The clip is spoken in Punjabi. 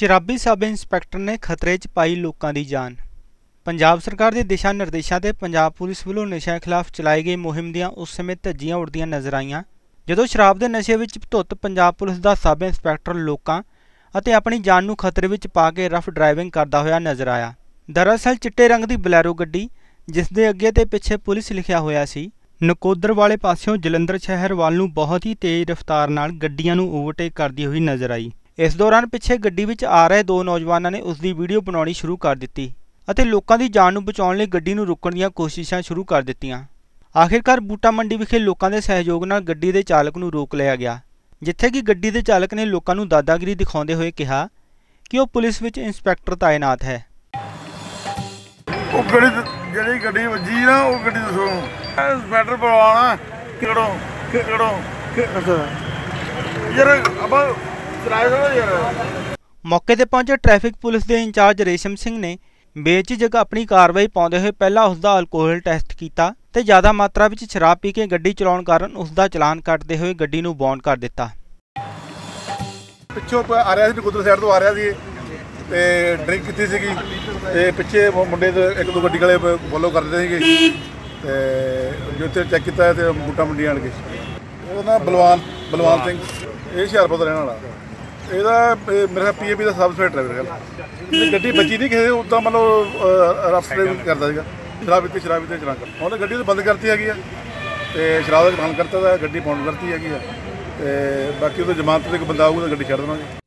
ਸ਼ਰਾਬੀ ਸਬ ਇੰਸਪੈਕਟਰ ਨੇ ਖਤਰੇ 'ਚ ਪਾਈ ਲੋਕਾਂ ਦੀ ਜਾਨ। ਪੰਜਾਬ ਸਰਕਾਰ ਦੇ ਦਿਸ਼ਾ ਨਿਰਦੇਸ਼ਾਂ ਤੇ ਪੰਜਾਬ ਪੁਲਿਸ ਵੱਲੋਂ ਨਸ਼ਿਆਂ ਖਿਲਾਫ ਚਲਾਈ ਗਈ ਮੁਹਿੰਮ ਦੀਆਂ ਉਸ ਸਮੇਂ ਧੱਜੀਆਂ ਉੱਡਦੀਆਂ ਨਜ਼ਰ ਆਈਆਂ, ਜਦੋਂ ਸ਼ਰਾਬ ਦੇ ਨਸ਼ੇ ਵਿੱਚ ਧੁੱਤ ਪੰਜਾਬ ਪੁਲਿਸ ਦਾ ਸਬ ਇੰਸਪੈਕਟਰ ਲੋਕਾਂ ਅਤੇ ਆਪਣੀ ਜਾਨ ਨੂੰ ਖਤਰੇ ਵਿੱਚ ਪਾ ਕੇ ਰਫ ਡਰਾਈਵਿੰਗ ਕਰਦਾ ਹੋਇਆ ਨਜ਼ਰ ਆਇਆ। ਦਰਅਸਲ ਚਿੱਟੇ ਰੰਗ ਦੀ ਬਲੈਰੋ ਗੱਡੀ, ਜਿਸ ਦੇ ਅੱਗੇ ਤੇ ਪਿੱਛੇ ਪੁਲਿਸ ਲਿਖਿਆ ਹੋਇਆ ਸੀ, ਨਕੋਦਰ ਵਾਲੇ ਪਾਸਿਓਂ ਜਲੰਧਰ ਸ਼ਹਿਰ ਵੱਲ ਨੂੰ ਬਹੁਤ ਹੀ ਤੇਜ਼ ਰਫ਼ਤਾਰ ਨਾਲ ਗੱਡੀਆਂ ਨੂੰ ਓਵਰਟੇਕ ਕਰਦੀ ਹੋਈ ਨਜ਼ਰ ਆਈ। ਇਸ ਦੌਰਾਨ ਪਿੱਛੇ ਗੱਡੀ ਵਿੱਚ ਆ ਰਹੇ ਦੋ ਨੌਜਵਾਨਾਂ ਨੇ ਉਸ ਦੀ ਵੀਡੀਓ ਬਣਾਉਣੀ ਸ਼ੁਰੂ ਕਰ ਦਿੱਤੀ ਅਤੇ ਲੋਕਾਂ ਦੀ ਜਾਨ ਨੂੰ ਬਚਾਉਣ ਲਈ ਗੱਡੀ ਨੂੰ ਰੋਕਣ ਦੀਆਂ ਕੋਸ਼ਿਸ਼ਾਂ ਸ਼ੁਰੂ ਕਰ ਦਿੱਤੀਆਂ। ਆਖਿਰਕਾਰ ਬੂਟਾ ਮੰਡੀ ਵਿਖੇ ਲੋਕਾਂ ਦੇ ਸਹਿਯੋਗ ਨਾਲ ਗੱਡੀ ਦੇ ਚਾਲਕ ਨੂੰ ਰੋਕ ਲਿਆ ਗਿਆ, ਜਿੱਥੇ ਕਿ ਗੱਡੀ ਦੇ ਚਾਲਕ ਨੇ ਲੋਕਾਂ ਨੂੰ ਦਾਦਾਗਿਰੀ ਦਿਖਾਉਂਦੇ ਹੋਏ ਕਿਹਾ ਕਿ ਉਹ ਪੁਲਿਸ ਵਿੱਚ ਇੰਸਪੈਕਟਰ ਤਾਇਨਾਤ ਹੈ। ਉਹ ਗੱਡੀ ਜਿਹੜੀ ਗੱਡੀ ਵੱਜੀ ਨਾ, ਉਹ ਗੱਡੀ ਦੱਸੋ। ਸਵੈਟਰ ਪਵਾਉਣਾ ਕਿਹੜੋ? ਕਿਹੜੋ? ਯਾਰ, ਆਪਾਂ ਮੌਕੇ ਤੇ ਪਹੁੰਚੇ ਟ੍ਰੈਫਿਕ ਪੁਲਿਸ ਦੇ ਇੰਚਾਰਜ ਰੇਸ਼ਮ ਸਿੰਘ ਨੇ ਬੇਝਿਜਕ ਆਪਣੀ ਕਾਰਵਾਈ ਪਾਉਂਦੇ ਹੋਏ ਪਹਿਲਾਂ ਉਸ ਦਾ ਅਲਕੋਹਲ ਟੈਸਟ ਕੀਤਾ ਤੇ ਜ਼ਿਆਦਾ ਮਾਤਰਾ ਵਿੱਚ ਸ਼ਰਾਬ ਪੀ ਕੇ ਗੱਡੀ ਚਲਾਉਣ ਕਾਰਨ ਉਸ ਦਾ ਚਲਾਨ ਕੱਟਦੇ ਹੋਏ ਗੱਡੀ ਨੂੰ ਬੌਂਡ ਕਰ ਦਿੱਤਾ। ਪਿੱਛੋਂ ਪ- ਆ ਰਿਹਾ ਸੀ ਨਕੋਦਰ ਸਾਈਡ ਤੋਂ ਆ ਰਿਹਾ ਸੀ ਤੇ ਡਰਿੰਕ ਕੀਤੀ ਸੀਗੀ ਤੇ ਪਿੱਛੇ ਮੁ- ਮੁੰਡੇ ਦੇ ਇੱਕ ਦੋ ਗੱਡੀ ਵਾਲੇ ਫੋਲੋ ਕਰਦੇ ਸੀਗੇ ਤੇ ਜਿੱਥੇ ਚੈੱਕ ਕੀਤਾ ਤੇ ਬੂਟਾ ਮੰਡੀ ਆਣ ਕੇ। ਉਹਦਾ ਨਾਮ ਬਲਵਾਨ ਬਲਵਾਨ ਸਿੰਘ। ਇਹ ਹੁਸ਼ਿਆਰਪੁਰ ਦਾ ਰਹਿਣ ਵਾਲਾ। ਇਹਦਾ ਮੇਰਾ ਪੀਏਪੀ ਦਾ ਸਬ ਇੰਸਪੈਕਟਰ ਹੈ ਮੇਰੇ ਖਿਆਲ। ਇਹ ਗੱਡੀ ਬੱਚੀ ਨਹੀਂ ਕਿਸੇ, ਉਦਾਂ ਮਤਲਬ ਰਫ ਡਰਾਈਵਿੰਗ ਕਰਦਾ ਸੀਗਾ। ਸ਼ਰਾਬ ਪੀਤੀ ਸ਼ਰਾਬ ਪੀਤੀ, ਚਲਾਨ ਕਰ। ਉਹਨੇ ਗੱਡੀ ਤਾਂ ਬੰਦ ਕਰਤੀ ਹੈਗੀ ਆ। ਤੇ ਸ਼ਰਾਬ ਦਾ ਚਲਾਨ ਕਰਤਾ ਦਾ ਗੱਡੀ ਪਾਉਣ ਕਰਤੀ ਹੈਗੀ ਆ। ਤੇ ਬਾਕੀ ਉਹਦੇ ਜ਼ਮਾਨਤ ਤੇ ਇੱਕ ਬੰਦਾ ਆਊਗਾ ਤਾਂ ਗੱਡੀ ਛੱਡ ਦੇਵਾਂਗੇ।